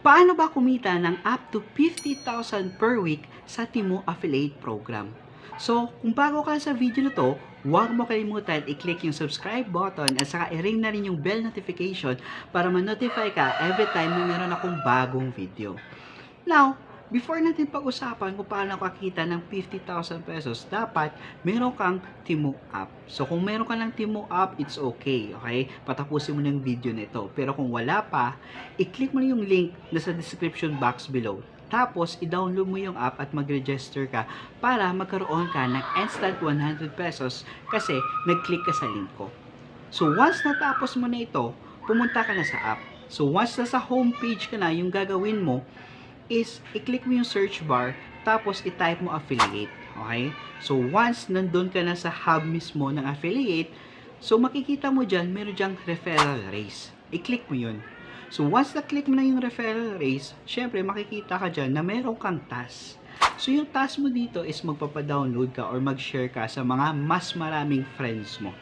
Paano ba kumita ng up to 50,000 per week sa Timo Affiliate Program? So, kung bago ka sa video na to, huwag mo kalimutan i-click yung subscribe button at saka i-ring na rin yung bell notification para ma-notify ka every time na meron akong bagong video. Now, before natin pag-usapan kung paano kakita ng 50,000 pesos, dapat meron kang Timo app. So, kung meron ka ng Timo app, it's okay, okay? Patapusin mo yung video na ito. Pero kung wala pa, i-click mo na yung link na sa description box below. Tapos, i-download mo yung app at mag-register ka para magkaroon ka ng instant 100 pesos kasi nag-click ka sa link ko. So, once natapos mo na ito, pumunta ka na sa app. So, once na sa homepage ka na, yung gagawin mo is i-click mo yung search bar tapos i-type mo affiliate. Okay? So, once nandun ka na sa hub mismo ng affiliate, so makikita mo dyan, meron dyang referral race. I-click mo yun. So, once na-click mo na yung referral race, syempre makikita ka dyan na meron kang task. So, yung task mo dito is magpapadownload ka or mag-share ka sa mga mas maraming friends mo.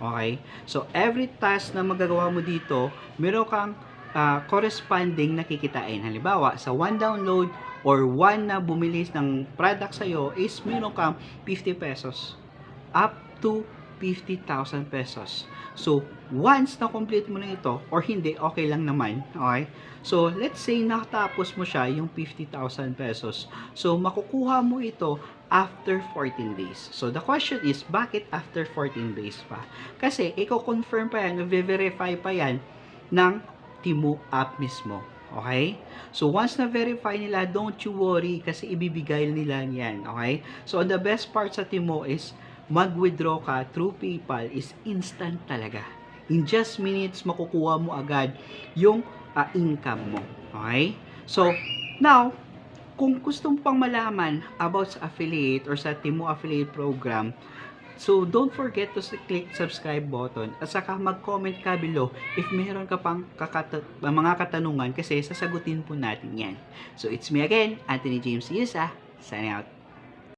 Okay? So, every task na magagawa mo dito, meron kang ah, corresponding na kikitain. Halimbawa, sa one download or one na bumili ng product sa'yo is meron kang 50 pesos. Up to 50,000 pesos. So, once na complete mo na ito, or hindi, okay lang naman. Okay? So, let's say nakatapos mo siya yung 50,000 pesos. So, makukuha mo ito after 14 days. So, the question is, bakit after 14 days pa? Kasi, i-confirm pa yan, i-verify pa yan ng Timo app mismo. Okay? So, once na-verify nila, don't you worry kasi ibibigay nila yan. Okay? So, the best part sa Timo is mag-withdraw ka through PayPal is instant talaga. In just minutes, makukuha mo agad yung ah, income mo. Okay? So, now, kung gustong pang malaman about sa affiliate or sa Timo affiliate program, so don't forget to click subscribe button at saka mag-comment ka below if meron ka pang kakata- mga katanungan kasi sasagutin po natin yan. So, it's me again, Anthony James Yusa, signing out.